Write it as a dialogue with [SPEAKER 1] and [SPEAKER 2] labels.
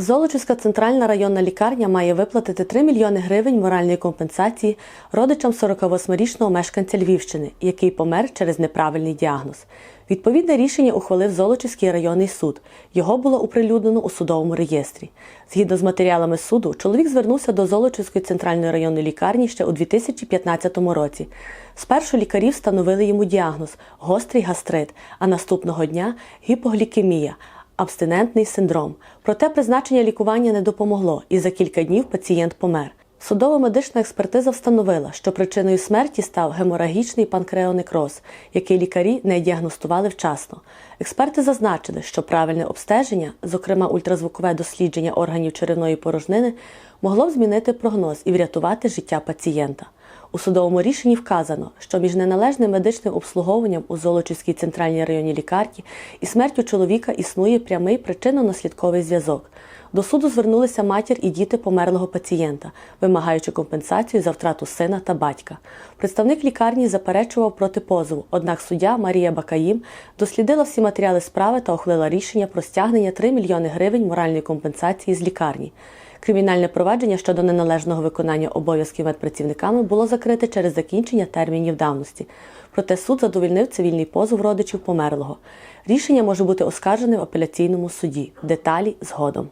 [SPEAKER 1] Золочівська центральна районна лікарня має виплатити 3 мільйони гривень моральної компенсації родичам 48-річного мешканця Львівщини, який помер через неправильний діагноз. Відповідне рішення ухвалив Золочівський районний суд. Його було оприлюднено у судовому реєстрі. Згідно з матеріалами суду, чоловік звернувся до Золочівської центральної районної лікарні ще у 2015 році. Спершу лікарі встановили йому діагноз гострий гастрит, а наступного дня гіпоглікемія абстинентний синдром. Проте призначення лікування не допомогло, і за кілька днів пацієнт помер. Судово-медична експертиза встановила, що причиною смерті став геморагічний панкреонекроз, який лікарі не діагностували вчасно. Експерти зазначили, що правильне обстеження, зокрема ультразвукове дослідження органів черевної порожнини, могло б змінити прогноз і врятувати життя пацієнта. У судовому рішенні вказано, що між неналежним медичним обслуговуванням у Золочівській центральній районній лікарні і смертю чоловіка існує прямий причинно-наслідковий зв'язок. До суду звернулися матір і діти померлого пацієнта, вимагаючи компенсацію за втрату сина та батька. Представник лікарні заперечував проти позову, однак суддя Марія Бакаїм дослідила всі матеріали справи та ухвалила рішення про стягнення 3 мільйони гривень моральної компенсації з лікарні. Кримінальне провадження щодо неналежного виконання обов'язків медпрацівниками було закрите через закінчення термінів давності. Проте суд задовільнив цивільний позов родичів померлого. Рішення може бути оскаржене в апеляційному суді. Деталі згодом.